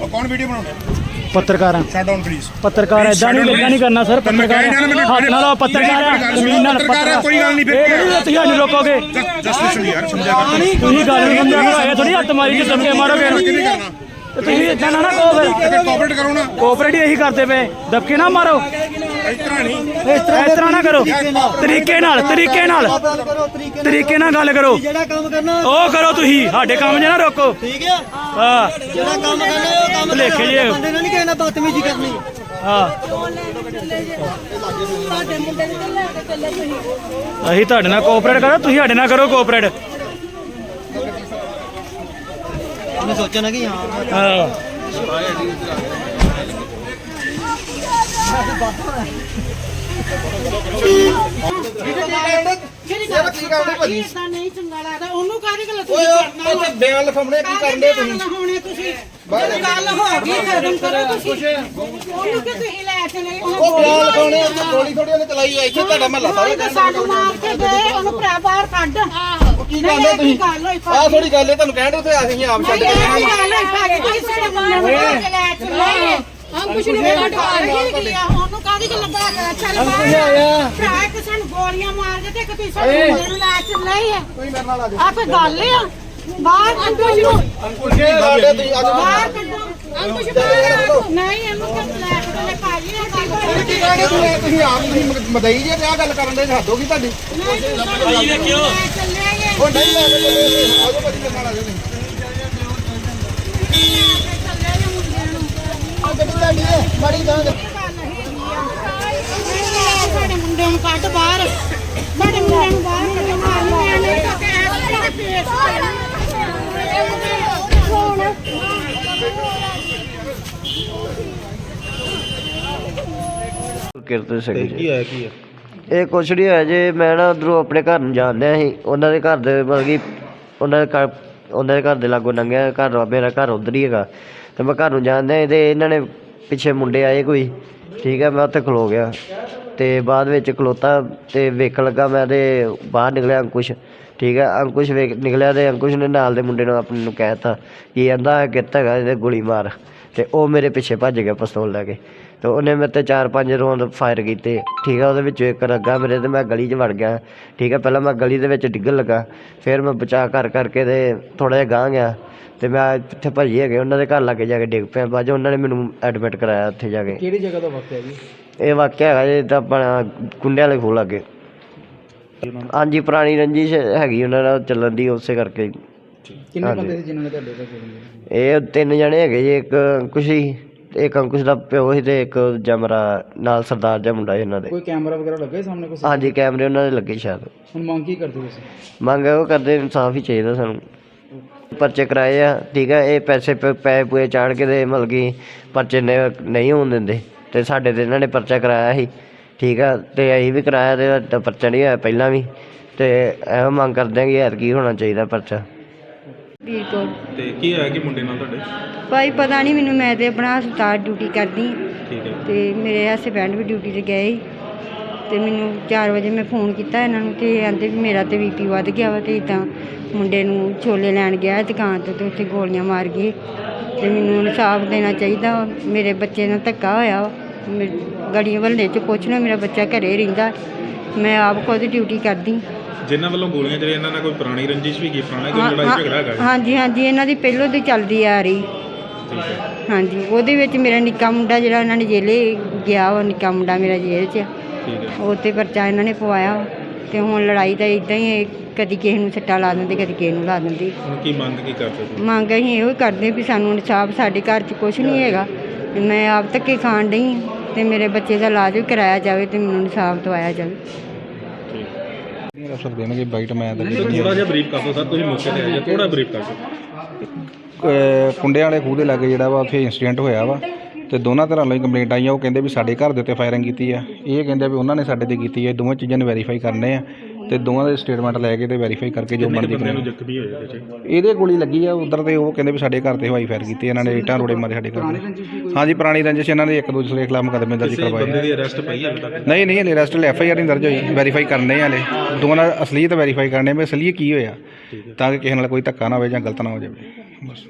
ਉਹ ਕੌਣ ਵੀਡੀਓ ਬਣਾਉਂਦਾ? ਪੱਤਰਕਾਰ ਸ਼ਟ ਡਾਊਨ ਪਲੀਜ਼ ਪੱਤਰਕਾਰ ਐਦਾਂ ਨਹੀਂ ਲੱਗਾ ਨਹੀਂ ਕਰਨਾ ਸਰ ਪੱਤਰਕਾਰ ਹੱਥ ਨਾਲ ਪੱਤਰਕਾਰ ਜ਼ਮੀਨ ਨਾਲ ਪੱਤਰਕਾਰ ਕੋਈ ਗੱਲ ਨਹੀਂ ਫਿਰ। ਤੁਸੀਂ ਸਾਨੂੰ ਰੋਕੋਗੇ। ਜਸਟ ਲਿਸਨ ਯਾਰ ਸਮਝਿਆ ਕਰ ਤੁਸੀਂ ਗੱਲ ਨਹੀਂ ਸਮਝਿਆ ਕਰੋ ਇਹ ਥੋੜੀ ਹੱਥ ਮਾਰੀ ਕੇ ਦਬਕੇ ਮਾਰੋਗੇ ਤੁਸੀਂ ਇਦਾਂ ਨਾ ਨਾ ਕਹੋ ਫਿਰ। ਫਿਰ ਕੋਆਪਰੇਟ ਕਰੋ ਨਾ। ਕੋਆਪਰੇਟ ਇਹੀ ਕਰਦੇ ਪਏ। ਦਬਕੇ ਨਾ ਮਾਰੋ। ਇਸ ਤਰ੍ਹਾਂ ਨਹੀਂ। ਇਸ ਤਰ੍ਹਾਂ ਨਾ ਕਰੋ। ਤਰੀਕੇ ਨਾਲ। ਤਰੀਕੇ ਨਾਲ ਤਰੀਕੇ ਨਾਲ। ਗੱਲ ਕਰੋ ਜਿਹੜਾ ਕੰਮ ਕਰਨਾ ਉਹ ਕਰੋ ਤੁਸੀਂ ਸਾਡੇ ਕੰਮ 'ਚ ਨਾ ਰੋਕੋ। ਠੀਕ ਆ? ਹਾਂ। ਜਿਹੜਾ ਕੰਮ ਕਰਨਾ ਉਹ ਕੰਮ ਭੁਲੇਖੇ ਜਿਹੇ। ਬੰਦੇ ਨਾਲ ਨਹੀਂ ਕਿਸੇ ਨਾਲ ਬਦਤਮੀਜ਼ੀ ਕਰਨੀ। ਹਾਂ। ਅਸੀਂ ਤੁਹਾਡੇ ਨਾਲ ਕੋਆਪਰੇਟ ਕਰੋ ਤੁਸੀਂ ਸਾਡੇ ਨਾਲ ਕਰੋ ਕੋਆਪਰੇਟ ਉਹਨੇ ਸੋਚਣਾ ਕਿ ਹਾਂ। ਹਾਂ। ਜਿਹੜੀ ਗੱਲ ਕੀ ਕਰਦੇ ਭਾਜੀ ਇਦਾਂ ਨਹੀਂ ਚੰਗਾ ਲੱਗਦਾ ਉਹਨੂੰ ਕਾਹਦੀ ਗੱਲ ਤੁਸੀਂ ਕਰਨਾ ਉੱਥੇ ਬਿਆਨ ਲਿਖਾਉਣੇ ਕੀ ਕਰਦੇ ਤੁਸੀਂ ਹੋਣੇ ਤੁਸੀਂ ਜਦੋਂ ਗੱਲ ਹੋ ਗਈ ਖਤਮ ਕਰੋ ਤੁਸੀਂ ਉਹਨੂੰ ਕਿ ਤੁਸੀਂ ਲੈ ਚਲੇ ਉਹ ਬਿਆਨ ਲਿਖਾਉਣੇ ਉੱਥੇ ਗੋਲੀ ਥੋੜੀ ਉਹਨੇ ਚਲਾਈ ਆ ਇੱਥੇ ਤੁਹਾਡਾ ਮਹੱਲਾ ਕੋਈ ਤਾਂ ਸਾਨੂੰ ਮਾਰ ਕੇ ਗਏ ਉਹਨੂੰ ਭਰਾ ਬਾਹਰ ਕੱਢ ਕੀ ਕਹਿੰਦੇ ਤੁਸੀਂ ਗੱਲ ਹੋਈ ਆਹ ਥੋੜੀ ਗੱਲ ਹੈ, ਤੁਹਾਨੂੰ ਕਹਿਣ ਉੱਥੇ ਅਸੀਂ ਆਪ ਛੱਡ ਇਹ ਕੇ ਵੀ ਗੱਲ ਹੋਈ ਭਾਜੀ, ਤੁਸੀਂ ਸਾਡੇ ਮੁੰਡੇ ਨੂੰ ਲੈ ਕੇ ਲੈ ਚਲੇ। ਗਿਆ ਉਹਨੂੰ ਕਾਹਦੀ ਗੱਲ ਭਰਾ ਇੱਕ ਸਾਨੂੰ ਗੋਲੀਆਂ ਮਾਰ ਦੇ ਤੇ ਇੱਕ ਤੁਸੀਂ ਮੁੰਡੇ ਨੂੰ ਲੈ ਆ ਕੋਈ ਮੇਰੇ ਨਾਲ ਆ ਆ ਕੋਈ ਗੱਲ ਆ ਬਾਹਰ ਕੱਢੋ ਇਹਨੂੰ ਜਾਓ ਸਾਡੇ ਤੁਸੀਂ ਅੱਜ ਬਾਹਰ ਕੱਢੋ ਅੰਕੁਸ਼ ਬਾਹਰ ਨਹੀਂ ਇਹਨੂੰ ਕਿਉਂ ਲੈ ਕੇ ਚੱਲੇ ਭਾਜੀ ਇਹ ਕੀ ਕੀ ਕਹਿੰਦੇ ਤੁਸੀਂ ਤੁਸੀਂ ਆਪ ਤੁਸੀਂ ਮਦਈ ਜੇ ਤੇ ਆਹ ਗੱਲ ਕਰਨ ਦੇ ਹੱਦ ਹੋ ਗਈ ਤੁਹਾਡੀ ਭਾਜੀ ਨੇ ਕਿਉਂ ਉਹ ਨਹੀਂ ਲੈ ਕੇ ਚੱਲੇ ਆਜੋ ਭਾਜੀ ਮੇਰੇ ਨਾਲ ਆ ਜਾਓ ਚੱਲੇ ਗਏ ਮੁੰਡਿਆਂ ਨੂੰ ਆ ਗੱਡੀ ਤੁਹਾਡੀ ਹੈ ਮਾੜੀ ਗਾਂ ਸਾਡੇ ਮੁੰਡੇ ਨੂੰ ਕੱਢ ਬਾਹਰ। ਸਾਡੇ ਮੁੰਡੇ ਨੂੰ ਬਾਹਰ ਕੱਢ ਮਾਰ। ਮੈਂ ਨਹੀਂ ਤਾਂ ਕਹਿ ਪੇਸ਼ ਹੋਣਾ। ਕਿਰਤ ਸਿੰਘ ਜੀ। ਕੀ ਕੀ ਇਹ ਕੁਛ ਨਹੀਂ ਹੋਇਆ ਜੇ ਮੈਂ ਨਾ ਉਧਰੋਂ ਆਪਣੇ ਘਰ ਨੂੰ ਜਾਣ ਡਿਆ ਸੀ। ਉਹਨਾਂ ਦੇ ਘਰ ਦੇ ਮਤਲਬ ਕਿ ਉਹਨਾਂ ਦੇ ਘਰ ਉਹਨਾਂ ਦੇ ਘਰ ਦੇ ਲਾਗੋਂ ਲੰਘਿਆ। ਘਰ ਮੇਰਾ ਘਰ ਉਧਰ ਹੀ ਹੈਗਾ। ਤੇ ਮੈਂ ਘਰ ਨੂੰ ਸੀ ਤੇ ਇਹਨਾਂ ਨੇ ਪਿੱਛੇ ਮੁੰਡੇ ਆਏ ਕੋਈ, ਠੀਕ ਹੈ ਮੈਂ ਉੱਥੇ ਖਲੋ ਗਿਆ ਅਤੇ ਬਾਅਦ ਵਿੱਚ ਖਲੋਤਾ ਅਤੇ ਵੇਖਣ ਲੱਗਾ ਮੈਂ ਅਤੇ ਬਾਹਰ ਨਿਕਲਿਆ ਅੰਕੁਸ਼, ਠੀਕ ਹੈ ਅੰਕੁਸ਼ ਵੇਖ ਨਿਕਲਿਆ ਅਤੇ ਅੰਕੁਸ਼ ਨੇ ਨਾਲ ਦੇ ਮੁੰਡੇ ਨੂੰ ਆਪਣੇ ਨੂੰ ਕਹਿ ਕਹਿਤਾ ਕਿ ਕਹਿੰਦਾ ਕਿੱਤ ਹੈਗਾ ਇਹਦੇ ਗੋਲੀ ਮਾਰ ਅਤੇ ਉਹ ਮੇਰੇ ਪਿੱਛੇ ਭੱਜ ਗਿਆ ਪਿਸਤੌਲ ਲੈ ਕੇ ਅਤੇ ਉਹਨੇ ਮੇਰੇ ਤੇ ਚਾਰ ਪੰਜ ਰੌਂਦ ਫਾਇਰ ਕੀਤੇ, ਠੀਕ ਹੈ ਉਹਦੇ ਵਿੱਚੋਂ ਇੱਕ ਲੱਗਾ ਮੇਰੇ ਅਤੇ ਮੈਂ ਗਲੀ 'ਚ ਵੜ ਗਿਆ, ਠੀਕ ਹੈ ਪਹਿਲਾਂ ਮੈਂ ਗਲੀ ਦੇ ਵਿੱਚ ਡਿੱਗਣ ਲੱਗਾ, ਫਿਰ ਮੈਂ ਬਚਾਅ ਕਰ ਕਰਕੇ ਅਤੇ ਥੋੜ੍ਹਾ ਜਿਹਾ ਗਾਂਹ ਗਿਆ ਤੇ ਮੈਂ ਇੱਥੇ ਭੱਜੀ ਹੈਗੇ ਉਹਨਾਂ ਦੇ ਘਰ ਲਾਗੇ ਜਾ ਕੇ ਡਿੱਗ ਪਿਆ। ਬਾਅਦ 'ਚ ਉਹਨਾਂ ਨੇ ਮੈਨੂੰ ਐਡਮਿਟ ਕਰਾਇਆ ਉੱਥੇ ਜਾ ਕੇ। ਕਿਹੜੀ ਜਗ੍ਹਾ ਦਾ ਵਕਤ ਹੈ ਜੀ? ਇਹ ਵਾਕਿਆ ਹੈਗਾ ਜੀ ਤਾਂ ਆਪਣਾ ਕੁੰਡੇ ਵਾਲੇ ਖੋਲ ਲੱਗੇ। ਹਾਂਜੀ ਪੁਰਾਣੀ ਰੰਜਿਸ਼ ਹੈਗੀ ਉਹਨਾਂ ਨਾਲ ਚੱਲਣ ਦੀ ਉਸੇ ਕਰਕੇ। ਕਿੰਨੇ ਬੰਦੇ ਸੀ ਜਿਨ੍ਹਾਂ ਨੇ ਤੁਹਾਡੇ ਤੇ ਗੋਲੀ ਇਹ ਤਿੰਨ ਜਣੇ ਹੈਗੇ ਜੀ ਇੱਕ ਅੰਕੁਸ਼ ਸੀ ਤੇ ਇੱਕ ਅੰਕੁਸ਼ ਦਾ ਪਿਓ ਸੀ ਤੇ ਇੱਕ ਜਮਰਾ ਨਾਲ ਸਰਦਾਰ ਜਿਹਾ ਮੁੰਡਾ ਸੀ ਇਹਨਾਂ ਦੇ। ਕੋਈ ਕੈਮਰਾ ਵਗੈਰਾ ਲੱਗਾ ਸਾਹਮਣੇ ਕੋਈ? ਹਾਂਜੀ ਕੈਮਰੇ ਉਹਨਾਂ ਦੇ ਲੱਗੇ ਸ਼ਾਇਦ। ਹੁਣ ਮੰਗ ਕੀ ਕਰਦੇ ਤੁਸੀਂ? ਮੰਗ ਉਹ ਕਰਦੇ ਇਨਸਾਫ ਹੀ ਚਾਹੀਦਾ ਸਾਨੂੰ। ਪਰਚੇ ਕਰਾਏ ਆ ਠੀਕ ਆ ਇਹ ਪੈਸੇ ਪ- ਪੈਸੇ ਪੂਏ ਚਾੜ ਕੇ ਤੇ ਮਤਲਬ ਕਿ ਪਰਚੇ ਨੇ- ਨਹੀਂ ਹੋਣ ਦਿੰਦੇ। ਤੇ ਸਾਡੇ ਤੇ ਇਹਨਾਂ ਨੇ ਪਰਚਾ ਕਰਾਇਆ ਸੀ ਠੀਕ ਆ ਤੇ ਅਸੀਂ ਵੀ ਕਰਾਇਆ ਤੇ ਸਾਡਾ ਪਰਚਾ ਨਹੀਂ ਹੋਇਆ ਪਹਿਲਾਂ ਵੀ। ਤੇ ਇਹੋ ਮੰਗ ਕਰਦੇ ਆ ਕਿ ਯਾਰ ਕੀ ਹੋਣਾ ਚਾਹੀਦਾ ਪਰਚਾ। ਵੀਰ ਕੌਰ। ਤੇ ਕੀ ਹੋਇਆ ਕਿ ਮੁੰਡੇ ਨਾਲ ਤੁਹਾਡੇ? ਭਾਈ ਪਤਾ ਨਹੀਂ ਮੈਨੂੰ ਮੈਂ ਤੇ ਆਪਣਾ ਹਸਪਤਾਲ ਡਿਊਟੀ ਕਰਦੀ। ਹਾਂ ਠੀਕ ਹੈ। ਤੇ ਮੇਰੇ ਹਸਬੈਂਡ ਵੀ ਡਿਊਟੀ ਤੇ ਗਏ ਸੀ। ਤੇ ਮੈਨੂੰ 4 ਵਜੇ ਮੈਂ ਫੋਨ ਕੀਤਾ ਇਹਨਾਂ ਨੂੰ ਤੇ ਕਹਿੰਦੇ ਵੀ ਮੇਰਾ ਤੇ ਬੀਪੀ ਵੱਧ ਗਿਆ ਵਾ ਤੇ ਇਦਾਂ ਮੁੰਡੇ ਨੂੰ ਛੋਲੇ ਲੈਣ ਗਿਆ ਦੁਕਾਨ ਤੋਂ ਤੇ ਉੱਥੇ ਗੋਲੀਆਂ ਮਾਰ ਗਏ ਤੇ ਮੈਨੂੰ ਇਨਸਾਫ ਦੇਣਾ ਚਾਹੀਦਾ ਵਾ। ਮੇਰੇ ਬੱਚੇ ਨਾਲ ਧੱਕਾ ਹੋਇਆ ਵਾ। ਮੇ- ਗੜੀ ਵੱਲੇ ਚ ਪੁੱਛਣਾ ਮੇਰਾ ਬੱਚਾ ਘਰੇ ਰਹਿੰਦਾ ਮੈਂ ਆਪ ਖੁਦ ਡਿਊਟੀ ਕਰਦੀ ਜਿਨ੍ਹਾਂ ਵੱਲੋਂ ਗੋਲੀਆਂ ਚਲੇ ਇਹਨਾਂ ਨਾਲ ਕੋਈ ਪੁਰਾਣੀ ਰੰਜਿਸ਼ ਵੀ ਕੀ ਪੁਰਾਣਾ ਕੋਈ ਲੜਾਈ ਝਗੜਾ ਹੈਗਾ ਹਾਂਜੀ ਹਾਂਜੀ ਇਹਨਾਂ ਦੀ ਪਹਿਲੋਂ ਦੀ ਚੱਲਦੀ ਆ ਰਹੀ ਠੀਕ ਹੈ ਹਾਂਜੀ ਉਹਦੇ ਵਿੱਚ ਮੇਰਾ ਨਿੱਕਾ ਮੁੰਡਾ ਜਿਹੜਾ ਉਹਨਾਂ ਨੇ ਜੇਲੇ ਗਿਆ ਉਹ ਨਿੱਕਾ ਮੁੰਡਾ ਮੇਰਾ ਜੇਲ੍ਹ 'ਚ ਆ। ਠੀਕ ਹੈ। ਉਹ ਤੇ ਪਰਚਾ ਇਹਨਾਂ ਨੇ ਪਵਾਇਆ। ਤੇ ਹੁਣ ਲੜਾਈ ਤਾਂ ਇਦਾਂ ਹੀ ਹੈ, ਕਦੀ ਕਿਸੇ ਨੂੰ ਸੱਟਾ ਲਾ ਦਿੰਦੇ ਕਦੀ ਕਿਸੇ ਨੂੰ ਲਾ ਦਿੰਦੇ। ਹੁਣ ਕੀ ਮੰਗ ਕੀ ਕਰਦੇ ਤੁਸੀਂ? ਮੰਗ ਅਸੀਂ ਇਹੋ ਹੀ ਕਰਦੇ ਵੀ ਸਾਨੂੰ ਇਨਸਾਫ ਸਾਡੇ ਘਰ 'ਚ ਕੁਝ ਨਹੀਂ ਹੈਗਾ। ਮੈਂ ਆਪ ਧੱਕੇ ਖਾਣ ਡਈ ਹਾਂ ਤੇ ਮੇਰੇ ਬੱਚੇ ਦਾ ਇਲਾਜ ਵੀ ਕਰਾਇਆ ਜਾਵੇ ਤੇ ਮੈਨੂੰ ਇਨਸਾਫ ਦਵਾਇਆ ਜਾਵੇ। ਠੀਕ। ਅਫਸਰ ਦੇਣਗੇ ਬਾਈਟ ਮੈਂ ਤਾਂ ਥੋੜਾ ਜਿਹਾ ਬਰੀਫ ਕਰ ਦਿਓ ਸਰ ਤੁਸੀਂ ਮੌਕੇ ਤੇ ਆਏ ਜੀ ਥੋੜਾ ਬਰੀਫ ਕਰ ਦਿਓ। ਅਹ ਕੁੰਡਿਆਂ ਵਾਲੇ ਖੂਹ ਦੇ ਲਾਗੇ ਜਿਹੜਾ ਵਾ ਉੱਥੇ ਇਨਸੀਡੈਂਟ ਹੋਇਆ ਵਾ। ਤੇ ਦੋਨਾਂ ਤਰ੍ਹਾਂ ਲਈ ਕੰਪਲੇਂਟ ਆਈਆਂ ਉਹ ਕਹਿੰਦੇ ਵੀ ਸਾਡੇ ਘਰ ਦੇ ਉੱਤੇ ਫਾਇਰਿੰਗ ਕੀਤੀ ਆ। ਇਹ ਕਹਿੰਦੇ ਵੀ ਉਹਨਾਂ ਨੇ ਸਾਡੇ ਤੇ ਕੀਤੀ ਹੈ ਦੋਵਾਂ ਚੀਜ਼ਾਂ ਨੂੰ ਵੈਰੀਫਾਈ ਕਰਨੇ ਆ ਤੇ ਦੋਵਾਂ ਦੇ ਸਟੇਟਮੈਂਟ ਲੈ ਕੇ ਤੇ ਵੈਰੀਫਾਈ ਕਰਕੇ ਜੋ ਬਣਦੀ ਬੰਦਿਆਂ ਨੂੰ ਜ਼ਖਮੀ ਹੋਏ ਇਹਦੇ ਚ? ਇਹਦੇ ਗੋਲੀ ਲੱਗੀ ਆ ਉਧਰ ਤੇ ਉਹ ਕਹਿੰਦੇ ਵੀ ਸਾਡੇ ਘਰ ਤੇ ਹਵਾਈ ਫਾਇਰ ਕੀਤੀ ਇਹਨਾਂ ਨੇ ਇੱਟਾਂ ਰੋੜੇ ਮਾਰੇ ਸਾਡੇ ਘਰ ਤੇ। ਹਾਂਜੀ ਪੁਰਾਣੀ ਰੰਜਿਸ਼ ਇਹਨਾਂ ਨੇ ਇੱਕ ਦੂਸਰੇ ਦੇ ਖਿਲਾਫ ਮੁਕੱਦਮੇ ਦਰਜ ਕਰਵਾਏ। ਬੰਦੇ ਦੀ ਅਰੈਸਟ ਪਈ ਹਾਲੇ ਤੱਕ? ਨਹੀਂ ਨਹੀਂ ਹਲੇ ਅਰੈਸਟ ਐਫ ਆਈ ਆਰ ਨਹੀਂ ਦਰਜ ਹੋਈ ਵੈਰੀਫਾਈ ਕਰਨੇ ਆ ਹਲੇ। ਦੋਵਾਂ ਦਾ ਅਸਲੀਅਤ ਵੈਰੀਫਾਈ ਕਰਨੇ ਵੀ ਅਸਲੀਅਤ ਕੀ ਹੋਇਆ ਤਾਂ ਕਿ ਕਿਸੇ ਨਾਲ ਕੋਈ ਧੱਕਾ ਨਾ ਹੋਵੇ ਜਾਂ ਗਲਤ ਨਾ ਹੋ ਜਾਵੇ। ਬਸ।